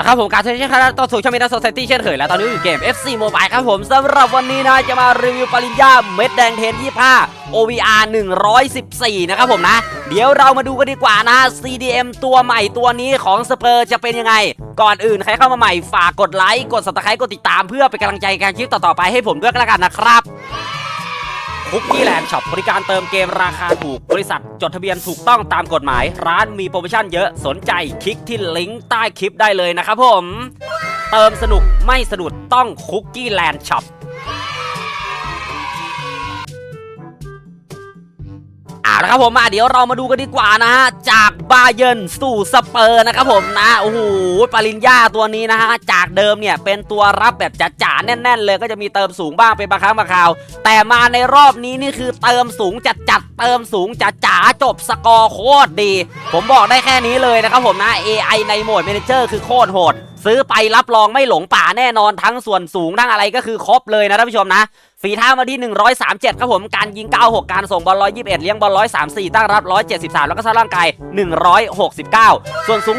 ละครับผมการเชิญชวนต่อสู่ช่องมินาโซเซตี้เช่นเคยแล้วตอนนี้อยู่เกม FC Mobile ครับผมสำหรับวันนี้นะจะมารีวิวปริญญาเม็ดแดงเทน25 OVR 114 นะครับผมนะ เดี๋ยวเรามาดูกันดีกว่านะ CDM ตัวใหม่ตัวนี้ของสเปอร์จะเป็นยังไง ก่อนอื่นใครเข้ามาใหม่ฝากกดไลค์กด subscribe กดติดตามเพื่อเป็นกำลังใจการคลิปต่อๆไปให้ผมด้วยกันละกันนะครับ คุกกี้แลนด์ช็อปบริการเติมเกมราคาถูก บริษัทจดทะเบียนถูกต้องตามกฎหมาย ร้านมีโปรโมชั่นเยอะสนใจคลิกที่ลิงก์ใต้คลิปได้เลยนะครับผม เติมสนุกไม่สะดุดต้องคุกกี้แลนด์ช็อป อาละครับผมมาเดี๋ยวเรามาดูกันดีกว่านะฮะจากบาเยินสู่สเปอร์นะครับผมนะโอ้โหปริญญาตัวนี้นะฮะจากเดิมเนี่ยเป็นตัวรับแบบจ๋าๆแน่น ๆ เลยก็จะมีเติมสูงบ้างเป็นบางครั้งบางคราว แต่มาในรอบนี้นี่คือเติมสูงจัดๆเติมสูงจ๋าๆจบสกอร์โคตรดี ผมบอกได้แค่นี้เลยนะครับผมนะ AI ในโหมด Manager คือโคตรโหด ซื้อไปรับรองไม่หลงป่าแน่นอนทั้งส่วนสูงทั้งอะไรก็คือครบเลยนะท่านผู้ชมนะฝีเท้ามาที่ 137 ครับผม การยิง 96 การส่งบอล 121 เลี้ยงบอล 134 ตั้งรับ 173 แล้วก็สร้างร่างกาย 169 ส่วนสูง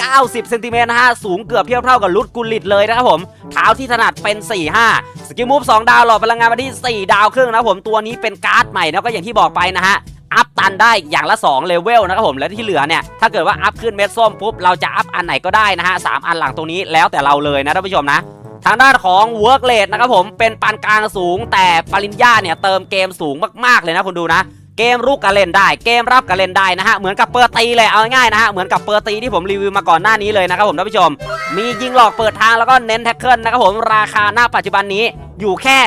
190 เซนติเมตรนะฮะ สูงเกือบเทียบเท่ากับลุดกุลิตเลยนะครับผม เท้าที่ถนัดเป็น 45 สกิลมูฟ 2 ดาวหลอดพลังงานมาที่ 4 ดาวครึ่งนะผม ตัวนี้เป็นการ์ดใหม่แล้วก็อย่างที่บอกไปนะฮะ อัพตันได้อย่างละ2เลเวลนะครับผมและที่เหลือเนี่ยถ้าเกิดว่าอัพขึ้นเม็ดส้มปุ๊บเราจะอัพอันไหนก็ได้นะฮะสามอันหลังตรงนี้แล้วแต่เราเลยนะท่านผู้ชมนะทางด้านของ Work Rate นะครับผมเป็นปานกลางสูง แต่ปริญญาเนี่ยเติมเกมสูงมากๆเลยนะคุณดูนะ เกมรุกก็เล่นได้ เกมรับก็เล่นได้นะฮะ เหมือนกับเปิดตีเลย เอาง่ายนะฮะ เหมือนกับเปิดตีที่ผมรีวิวมาก่อนหน้านี้เลยนะครับผมท่านผู้ชม มียิงหลอกเปิดทางแล้วก็เน้นแท็กเกิลนะครับผมราคาหน้าปัจจุบันนี้อยู่แค่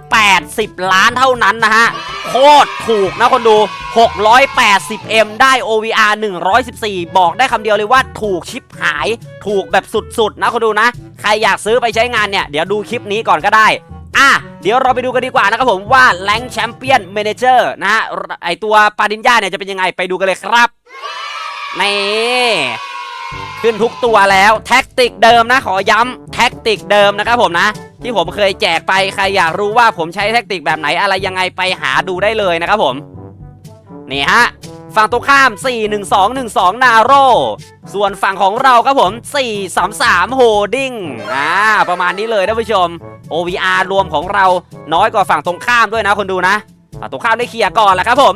680 ล้านเท่านั้นนะฮะ โคตรถูกนะคนดู 680M ได้ OVR 114 บอกได้คำเดียวเลยว่าถูกชิปหาย ถูกแบบสุดๆนะคนดูนะ ใครอยากซื้อไปใช้งานเนี่ย เดี๋ยวดูคลิปนี้ก่อนก็ได้ อะเดี๋ยวเราไปดูกันดีกว่านะครับผมว่าแ a งแชมเปี้ยนเมนเจอร์นะฮะไอตัวปาดินญาเนี่ยจะเป็นยังไงไปดูกันเลยครับนี่ขึ้นทุกตัวแล้วแท็กติกเดิมนะขอย้ำแท็กติกเดิมนะครับผมนะ ที่ผมเคยแจกไปใครอยากรู้ว่าผมใช้แท็กติกแบบไหนอะไรยังไงไปหาดูได้เลยนะครับผมนี่ฮะฝั่งตรงข้าม 4 1 2 1 2 นาโรส่วนฝั่งของเราครับผม 4 3 3 โฮดิ้งอ่าประมาณนี้เลยท่านผู้ชม OVR รวมของเราน้อยกว่าฝั่งตรงข้ามด้วยนะคนดูนะฝั่งตรงข้ามได้เคลียร์ก่อนแหละครับผม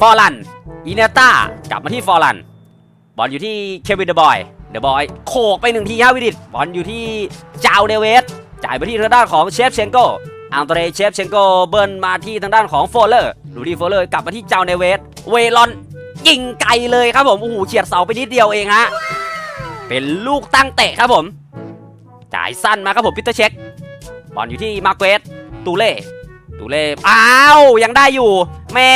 ฟอร์ลันอินเนต้ากลับมาที่ฟอร์ลันบอลอยู่ที่เควินเดอะบอยเดอะบอยโขกไปหนึ่งทีฮะวิดิตบอลอยู่ที่จาวเดเวสจ่ายไปที่ทางด้านของเชฟเชนโกอังเตรเชฟเชนโกเบิร์นมาที่ทางด้านของโฟลเลอร์ดูที่โฟลเลอร์กลับมาที่จาวเดเวสเวลอนยิงไกลเลยครับผมโอ้โหเฉียดเสาไปนิดเดียวเองฮะเป็นลูกตั้งเตะครับผม จ่ายสั้นมาครับผมพิเตอร์เช็คบอลอยู่ที่มาเกสตูเล่ตูเล่อ้าวยังได้อยู่ แม่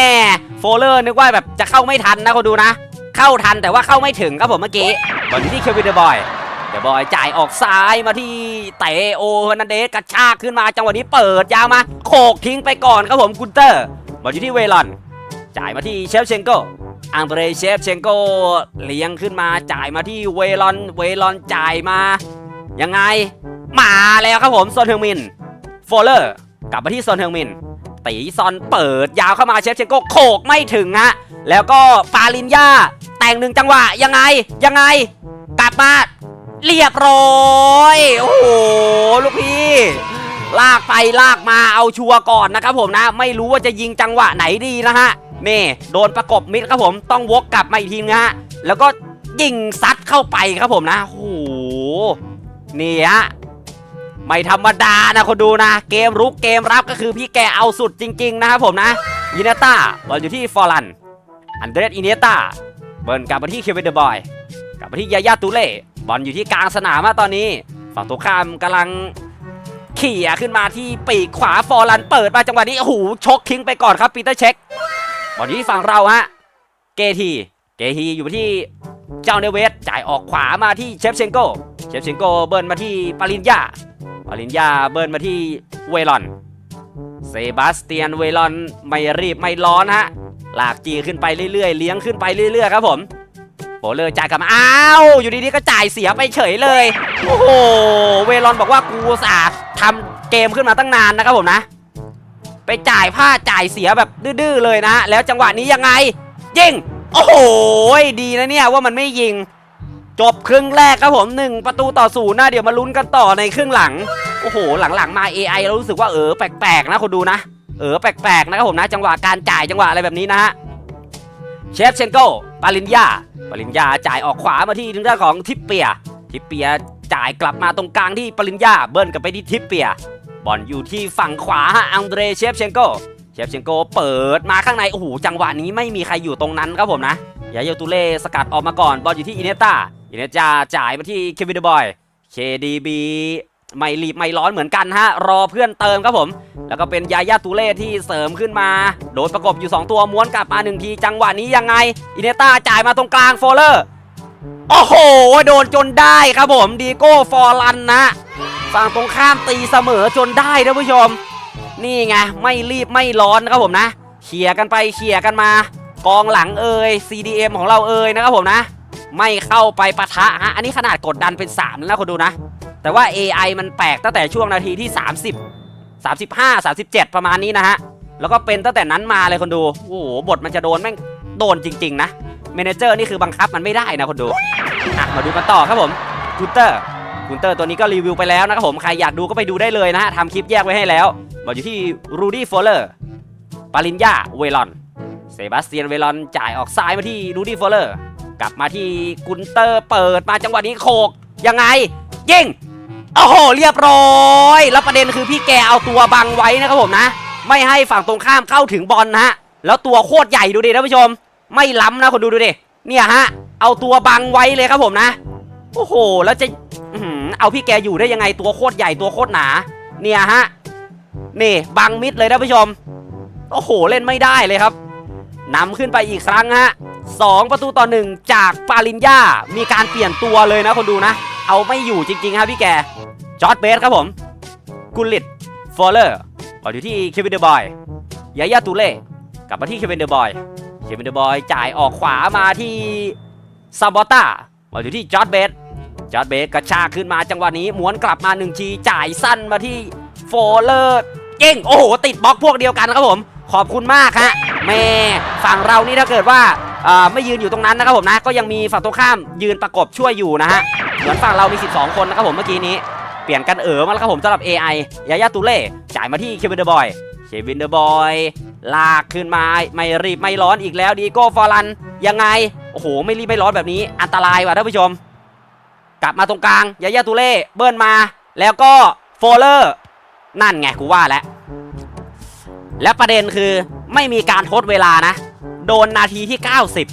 โฟเลอร์นึกว่าแบบจะเข้าไม่ทันนะคนดูนะ เข้าทันแต่ว่าเข้าไม่ถึงครับผมเมื่อกี้บอลอยู่ที่เควินเดอะบอยเดอะบอยจ่ายออกซ้ายมาที่เตโอเฮนันเดสกระชากขึ้นมาจังหวะนี้เปิดยาวมาโขกทิ้งไปก่อนครับผมกุนเตอร์บอลอยู่ที่เวลอน จ่ายมาที่เชฟเชนโกอังเดรเชฟเชนโกเลี้ยงขึ้นมาจ่ายมาที่เวลอน เวลอนจ่ายมา ยังไง มาแล้วครับผมซอนเฮงมินโฟลเลอร์กลับมาที่ซอนเฮงมินตีซอนเปิดยาวเข้ามาเชฟเชนโกโขกไม่ถึงฮะแล้วก็ปาลินยาแต่งหนึ่งจังหวะยังไงยังไง กลับมาเรียบร้อยโอ้โหลูกพี่ ลากไปลากมาเอาชัวร์ก่อนนะครับผมนะ ไม่รู้ว่าจะยิงจังหวะไหนดีนะฮะนี่โดนประกบมิดครับผมต้องวกกลับมาอีกทีนะฮะแล้วก็ยิงซัดเข้าไปครับผมนะโอ้โห นี่ฮะไม่ธรรมดานะคนดูนะ เกมรุกเกมรับก็คือพี่แกเอาสุดจริง ๆ นะครับผมนะอินเนต้าบอลอยู่ที่ฟอร์ลันอันเดรสอินเนต้าเบิร์นกลับมาที่เควินเดอร์บอยกลับมาที่ยายาตูเล่บอลอยู่ที่กลางสนามตอนนี้ ฝั่งตรงข้ามกำลังเขี่ยขึ้นมาที่ปีกขวาฟอร์ลันเปิดมาจังหวะนี้โอ้โหชกทิ้งไปก่อนครับปีเตอร์เช็คบอลอยู่ที่ฝั่งเราฮะเกทีเกทีอยู่ที่เจ้าเนเวสจ่ายออกขวามาที่เชฟเชนโก เชฟเชนโกเบิร์นมาที่ปาลินยาปาริญญาเบิร์นมาที่เวลอน เซบาสเตียนเวลอนไม่รีบไม่ร้อนฮะลากจีขึ้นไปเรื่อยๆ เลี้ยงขึ้นไปเรื่อยๆครับผมโบเลอร์จ่ายกลับมาอ้าวอยู่ดีๆก็จ่ายเสียไปเฉยเลยโอ้โหเวลอนบอกว่ากูสาห์ทำเกมขึ้นมาตั้งนานนะครับผมนะ ไปจ่ายผ้าจ่ายเสียแบบดื้อๆเลยนะ แล้วจังหวะนี้ยังไง ยิง โอ้โหดีนะเนี่ยว่ามันไม่ยิง จบครึ่งแรกครับผมหนึ่งประตูต่อศูนย์นะเดี๋ยวมาลุ้นกันต่อในครึ่งหลัง โอ้โห หลังๆมา AI เรารู้สึกว่าเออแปลกๆนะคนดูนะ เออแปลกๆนะครับผมนะ จังหวะการจ่ายจังหวะอะไรแบบนี้นะฮะเชฟเชนโกปาลินยาปาลินยาจ่ายออกขวามาที่ทางด้านของทิปเปีย ทิปเปียจ่ายกลับมาตรงกลางที่ปาลินยาเบิ้ลกลับไปที่ทิปเปีย บอลอยู่ที่ฝั่งขวาฮะอังเดรเชฟเชนโกเชฟเชนโกเปิดมาข้างในโอ้โหจังหวะนี้ไม่มีใครอยู่ตรงนั้นครับผมนะยาโยตุเล่สกัดออกมาก่อนบอลอยู่ที่อินเนต้า อินเนต้าจ่ายมาที่เควินเดอะบอย KDB ไม่รีบไม่ร้อนเหมือนกันฮะ รอเพื่อนเติมครับผม แล้วก็เป็นยายาตูเล่ที่เสริมขึ้นมา โดนประกบอยู่ 2 ตัวม้วนกลับมาหนึ่งทีจังหวะนี้ยังไง อินเนต้าจ่ายมาตรงกลางโฟลเลอร์โอ้โห โดนจนได้ครับผมดีโก้ฟอร์ลันนะฝั่งตรงข้ามตีเสมอจนได้ท่านผู้ชม นี่ไง ไม่รีบไม่ร้อนนะครับผมนะเขี่ยกันไปเขี่ยกันมา กองหลังเอ่ย CDM ของเราเอ่ยนะครับผมนะ ไม่เข้าไปปะทะฮะ อันนี้ขนาดกดดันเป็น 3 แล้วนะคนดูนะ แต่ว่า AI มันแปลกตั้งแต่ช่วงนาทีที่ 30 35 37 ประมาณนี้นะฮะ แล้วก็เป็นตั้งแต่นั้นมาเลยคนดู โอ้โห บทมันจะโดนแม่งโดนจริง ๆ นะเมเนเจอร์นี่คือบังคับมันไม่ได้นะคนดูอะมาดูกันต่อครับผมกูเตอร์กูเตอร์ตัวนี้ก็รีวิวไปแล้วนะครับผม ใครอยากดูก็ไปดูได้เลยนะฮะทำคลิปแยกไว้ให้แล้ว บอกอยู่ที่รูดี้โฟลเลอร์ปาลินยาเวลอนเซบาสเตียนเวลอนจ่ายออกซ้ายมาที่รูดี้โฟลเลอร์ กลับมาที่กุนเตอร์เปิดมาจังหวะนี้โขกยังไง ยิงโอ้โหเรียบร้อย แล้วประเด็นคือพี่แกเอาตัวบังไว้นะครับผมนะ ไม่ให้ฝั่งตรงข้ามเข้าถึงบอลนะฮะแล้วตัวโคตรใหญ่ดูดิท่านผู้ชม ไม่ล้ำนะคนดูดูดิเนี่ยฮะ เอาตัวบังไว้เลยครับผมนะ โอ้โห แล้วจะเอาพี่แกอยู่ได้ยังไงตัวโคตรใหญ่ตัวโคตรหนา เนี่ยฮะนี่บังมิดเลยท่านผู้ชม โอ้โหเล่นไม่ได้เลยครับนำขึ้นไปอีกครั้งฮะ สองประตูต่อหนึ่งจากปาลินยามีการเปลี่ยนตัวเลยนะคนดูนะ เอาไม่อยู่จริงๆครับพี่แก จอร์ดเบสครับผม กุลิตฟอลเลอร์บอลอยู่ที่เควินเดอร์บอยยายาตูเล่กลับมาที่เควินเดอร์บอยเควินเดอร์บอยจ่ายออกขวามาที่ซาบอต้าบอลอยู่ที่จอร์ดเบสจอร์ดเบสกระชากขึ้นมาจังหวะนี้ม้วนกลับมาหนึ่งทีจ่ายสั้นมาที่โฟลเลอร์เก่งโอ้โหติดบล็อกพวกเดียวกันครับผม ขอบคุณมากฮะแม่ฝั่งเรานี่ถ้าเกิดว่า ไม่ยืนอยู่ตรงนั้นนะครับผมนะ ก็ยังมีฝั่งตรงข้ามยืนประกบช่วยอยู่นะฮะ เหมือนฝั่งเรามี 12 คนนะครับผมเมื่อกี้นี้ เปลี่ยนกันเอ๋อมาแล้วครับผมสำหรับ AI ยายาตูเล่จ่ายมาที่เควินเดอร์บอยเควินเดอร์บอยลากขึ้นมาไม่รีบไม่ร้อนอีกแล้วดีโก้ฟอร์ลันยังไง โอ้โห ไม่รีบไม่ร้อนแบบนี้ อันตรายว่ะท่านผู้ชม กลับมาตรงกลางยายาตูเล่เบิ้ลมา แล้วก็โฟลเลอร์นั่นไงกูว่าแล้วและประเด็นคือไม่มีการทดเวลานะ ดนนาทีที่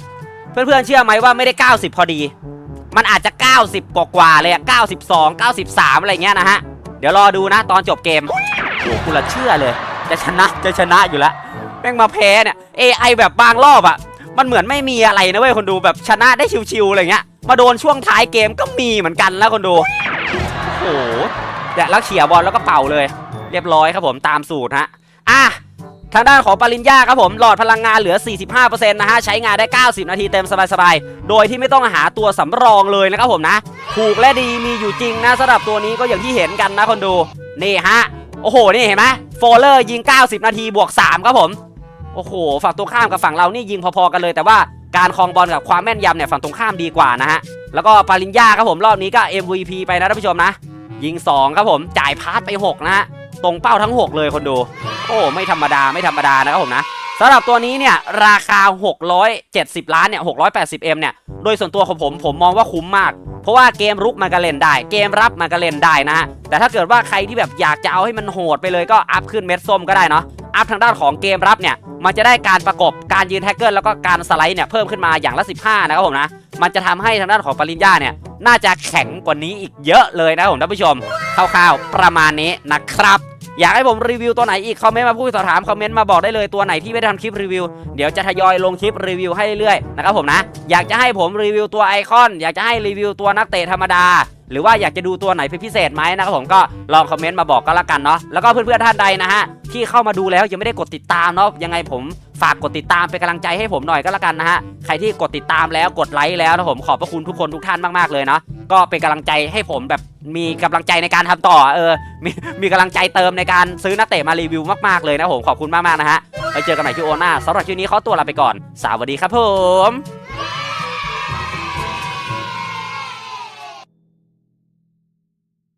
90 เพื่อนๆเชื่อไหมว่าไม่ได้ 90 พอดี มันอาจจะ 90 กว่าๆเลยอะ92 93 อะไรเงี้ยนะฮะ เดี๋ยวรอดูนะตอนจบเกมโอ้โหกูละเชื่อเลย จะชนะจะชนะอยู่แล้วแม่งมาแพ้เนี่ย AI แบบบางรอบอะมันเหมือนไม่มีอะไรนะเว้ยคนดูแบบชนะได้ชิวๆอะไรเงี้ยมาโดนช่วงท้ายเกมก็มีเหมือนกันแล้วคนดูโอ้โหเนี่แล้วเขี่ยบอลแล้วก็เป่าเลย เรียบร้อยครับผมตามสูตรฮะอะ ทางด้านของปริญญาครับผมหลอดพลังงานเหลือ 45%นะฮะใช้งานได้ 90 นาทีเต็มสบายๆ โดยที่ไม่ต้องหาตัวสำรองเลยนะครับผมนะ ถูกและดีมีอยู่จริงนะสำหรับตัวนี้ก็อย่างที่เห็นกันนะคนดู นี่ฮะ โอ้โห นี่เห็นไหมโฟลเลอร์ยิง 90 นาทีบวก 3 ครับผม โอ้โห ฝั่งตรงข้ามกับฝั่งเรานี่ยิงพอๆกันเลย แต่ว่าการครองบอลกับความแม่นยำเนี่ยฝั่งตรงข้ามดีกว่านะฮะแล้วก็ปริญญาครับผมรอบนี้ก็ MVP ไปนะท่านผู้ชมนะ ยิง 2 ครับผมจ่ายพาสไป 6 นะฮะ ตรงเป้าทั้ง 6 เลยคนดู โอ้ไม่ธรรมดาไม่ธรรมดานะครับผมนะสำหรับตัวนี้เนี่ยราคา 670 ล้านเนี่ย 680M เนี่ยโดยส่วนตัวของผมผมมองว่าคุ้มมาก เพราะว่าเกมรุกมันก็เล่นได้ เกมรับมันก็เล่นได้นะฮะแต่ถ้าเกิดว่าใครที่แบบอยากจะเอาให้มันโหดไปเลยก็อัพขึ้นเม็ดส้มก็ได้เนาะอัพทางด้านของเกมรับเนี่ยมันจะได้การประกบการยืนแท็กเกิลแล้วก็การสไลด์เนี่ยเพิ่มขึ้นมาอย่างละ 15 นะครับผมนะมันจะทำให้ทางด้านของปริญญาเนี่ย น่าจะแข็งกว่านี้อีกเยอะเลยนะครับผมท่านผู้ชมคร่าวๆประมาณนี้นะครับ อยากให้ผมรีวิวตัวไหนอีกคอมเมนต์มาพูดสอบถามคอมเมนต์มาบอกได้เลยตัวไหนที่ไม่ได้ทำคลิปรีวิวเดี๋ยวจะทยอยลงคลิปรีวิวให้เรื่อยๆนะครับผมนะอยากจะให้ผมรีวิวตัวไอคอน อยากจะให้รีวิวตัวนักเตะธรรมดา หรือว่าอยากจะดูตัวไหนเป็นพิเศษไหมนะครับผมก็ลองคอมเมนต์มาบอกก็แล้วกันเนาะแล้วก็เพื่อนๆท่านใดนะฮะที่เข้ามาดูแล้วยังไม่ได้กดติดตามเนาะยังไงผมฝากกดติดตามเป็นกำลังใจให้ผมหน่อยก็แล้วกันนะฮะใครที่กดติดตามแล้วกดไลค์แล้วนะผมขอบพระคุณทุกคนทุกท่านมากๆเลยเนาะก็เป็นกำลังใจให้ผมแบบมีกำลังใจในการทำต่อเออมีมีกำลังใจเติมในการซื้อนักเตะมารีวิวมากๆเลยนะผมขอบคุณมากๆนะฮะไปเจอกันใหม่ที่โอน่าสำหรับคลิปนี้ขอตัวลาไปก่อน สวัสดีครับผม